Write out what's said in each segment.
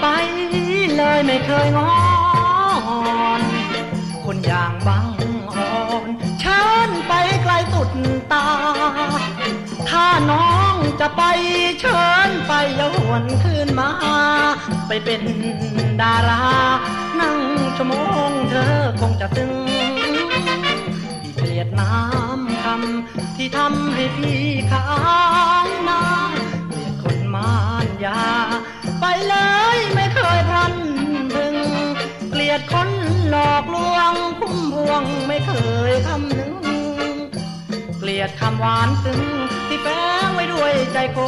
ไปเลยไม่เคยงอนคนอย่างบางอ่อนเชิญไปไกลสุดตา ถ้าน้องจะไปเชิญไปอยาหวนคืนมา ไปเป็นดารา นั่งชั่วโมงเธอคงจะตึงที่เกลียดน้ำคำที่ทำให้พี่ค้า คนหลอกลวงพุ่มพวงไม่เคยคำนึง เกลียดคำหวานซึ้งที่แฝงไว้ด้วยใจโก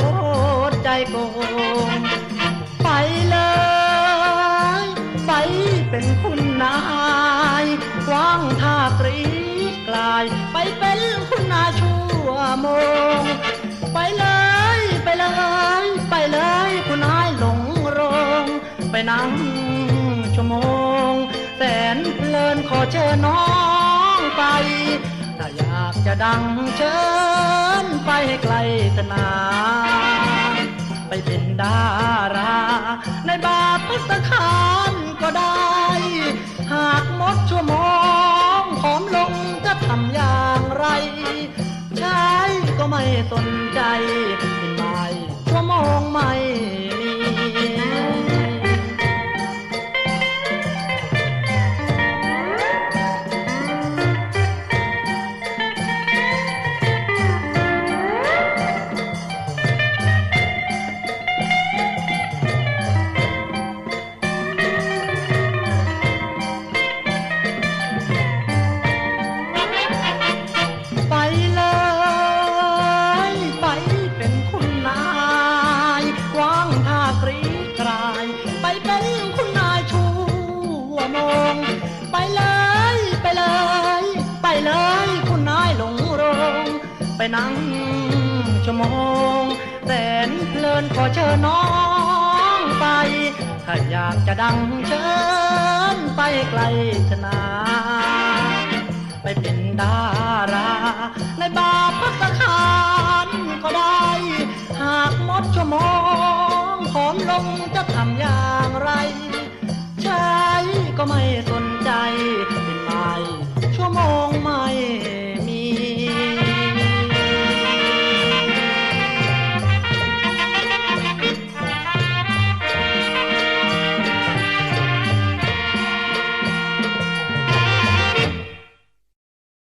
ดใจโกงไปเลย ไปเป็นคุณนายกว้างท่ากรีกลาย ไปเป็นคุณนายชั่วโมง ไปเลยไปเลย ไปเลยคุณนายหลงโรงไปนั่ง เชิญน้องไป ถ้าอยากจะดังเชิญไปให้ไกลธนา ไปเป็นดารา ในบาร์พัสคารก็ได้ หากหมดชั่วโมงผอมลงจะทำอย่างไร ใชายก็ไม่สนใจ มง ไปเลยไปเลย ไปเลยคุณนายหลงโรง ไปนั่งชั่วโมงแสนเพลินขอเชิญน้องไป ถ้าอยากจะดังเชิญไปไกลธนา งผ